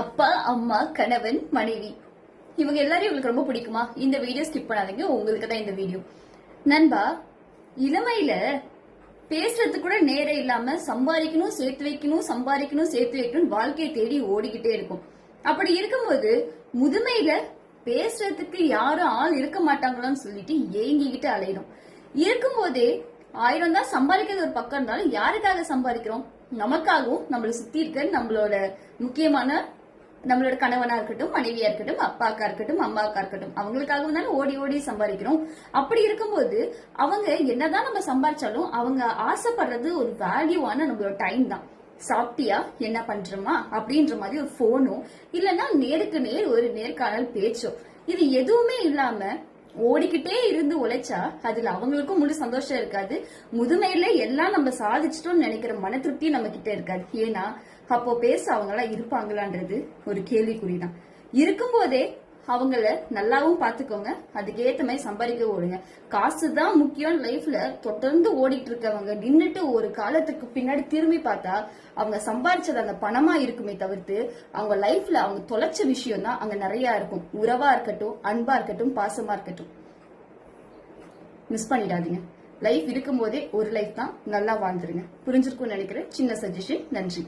அப்பா அம்மா கணவன் மனைவி. இவங்க எல்லாரையும் உங்களுக்கு ரொம்ப பிடிக்குமா? இந்த வீடியோ ஸ்கிப் பண்ணாதீங்க உங்களுக்கு தான் இந்த வீடியோ நண்பா இளமையில பேசுறதுக்கு கூட நேரம் இல்லாம சம்பாதிக்கணும் சேர்த்து வைக்கணும் சம்பாதிக்கணும் சேர்த்து வைக்கணும் வாழ்க்கையை தேடி ஓடிக்கிட்டே இருக்கும். அப்படி இருக்கும்போது முதுமையில பேசுறதுக்கு யாரும் ஆள் இருக்க மாட்டாங்களான்னு சொல்லிட்டு ஏங்கிக்கிட்டு அலையணும் இருக்கும்போதே ஆயிரம் தான் சம்பாதிக்கிறது ஒரு பக்கம் இருந்தாலும் யாருக்காக சம்பாதிக்கிறோம்? நமக்காகவும் நம்மளை சுத்தி இருக்க நம்மளோட முக்கியமான நம்மளோட கணவனா இருக்கட்டும் மனைவியா இருக்கட்டும் அப்பாக்கா இருக்கட்டும் அம்மாக்கா இருக்கட்டும் அவங்களுக்காகவும் தானே ஓடி ஓடி சம்பாதிக்கிறோம். அப்படி இருக்கும்போது அவங்க என்னதான் நம்ம சம்பாதிச்சாலும் அவங்க ஆசைப்படுறது ஒரு வேல்யூவான நம்மளோட டைம் தான். சாப்பிட்டியா? என்ன பண்றோமா? அப்படின்ற மாதிரி ஒரு போனோ இல்லைன்னா நேருக்கு நேர் ஒரு நேர்காணல் பேச்சோ இது எதுவுமே இல்லாம ஓடிக்கிட்டே இருந்து உழைச்சா அதுல அவங்களுக்கும் முழு சந்தோஷம் இருக்காது. முதுமையில எல்லாம் நம்ம சாதிச்சிட்டோம்னு நினைக்கிற மன திருப்தி நம்ம கிட்ட இருக்காது. ஏன்னா அப்போ பேச அவங்க எல்லாம் இருப்பாங்களான்றது ஒரு கேள்விக்குறிதான். இருக்கும்போதே அவங்கள நல்லாவும் பாத்துக்கோங்க அதுக்கேத்த மாதிரி சம்பாதிக்க ஓடுங்க. காசு தான் முக்கியம் லைஃப்ல தொடர்ந்து ஓடிட்டு இருக்கவங்க நின்றுட்டு ஒரு காலத்துக்கு பின்னாடி திரும்பி பார்த்தா அவங்க சம்பாதிச்சது அந்த பணமா இருக்குமே தவிர்த்து அவங்க லைஃப்ல அவங்க தொலைச்ச விஷயம் தான் அங்க நிறைய இருக்கும். உறவா இருக்கட்டும் அன்பா இருக்கட்டும் பாசமா இருக்கட்டும். மிஸ் பண்ணிடாதீங்க. லைஃப் இருக்கும்போதே ஒரு லைஃப் தான் நல்லா வாழ்ந்துருங்க. புரிஞ்சிருக்கும்னு நினைக்கிறேன். சின்ன சஜஷன் நன்றி.